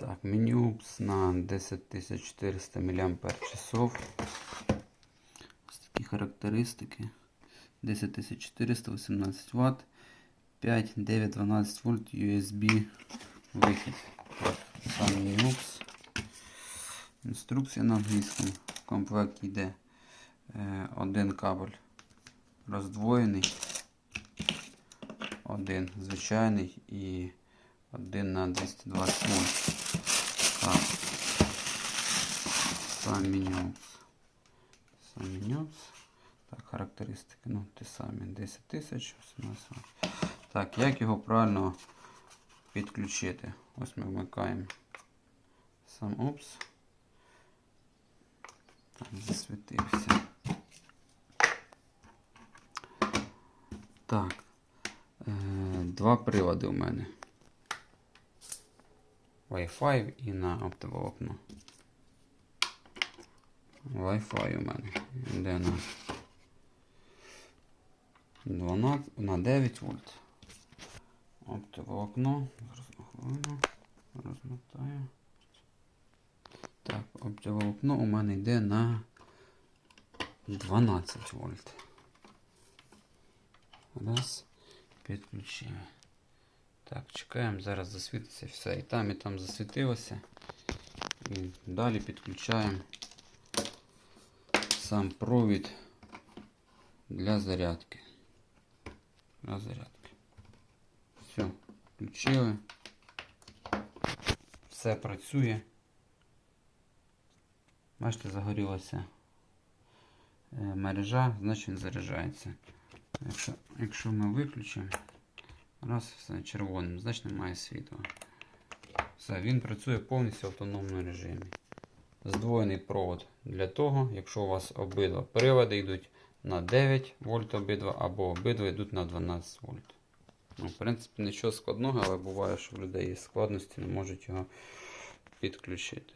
Так, меню на 10400 мАч. Ось такі характеристики. 10400, 18 Вт, 5, 9, 12 вольт USB вихід. Сам Linux. Інструкція на англійському. В комплекті йде е, один кабель роздвоєний, один звичайний і один на 220 вольт. Так. Сам Linux. Сам Linux. Так, характеристики. Ну, ті самі 10 тисяч. 18 Вт. Так, як його правильно підключити? Ось ми вмикаємо сам опс. Так, засвітився. Так. Е, два прилади у мене. Wi-Fi і на оптоволокно. Wi-Fi у мене йде на 12, на 9 вольт. Зараз хвилину. Розмотаю. Так, оптоволокно у мене йде на 12 вольт. Раз. Підключили. Так, чекаємо, зараз засвітиться все. І там, і там засвітилося. І далі підключаємо сам провід для зарядки. Для зарядки. Все, включили. Все працює. Бачите, загорілася е, мережа, значить він заряджається. Якщо, якщо ми виключимо, раз, все червоним, значить немає світла. Все, він працює повністю в автономному режимі. Здвоєний провод для того, якщо у вас обидва прилади йдуть на 9 вольт обидва, або обидва йдуть на 12 вольт. Ну, в принципі, нічого складного, але буває, що в людей є складності, не можуть його підключити.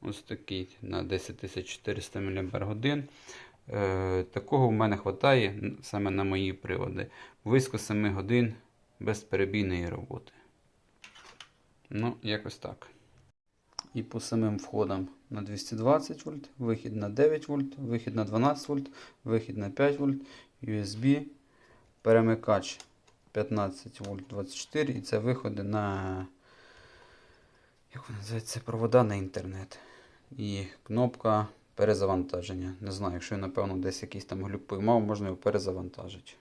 Ось такий на 10400 мАч. Е, такого в мене вистачає саме на мої прилади. Близько 7 годин безперебійної роботи. Ну, якось так. І по самим входам на 220 вольт, вихід на 9 вольт, вихід на 12 вольт, вихід на 5 вольт, USB, перемикач 15 вольт 24 і це виходи на як вона називається, провода на інтернет. І кнопка перезавантаження. Не знаю, якщо я, напевно, десь якийсь там глюк поймав, можна його перезавантажити.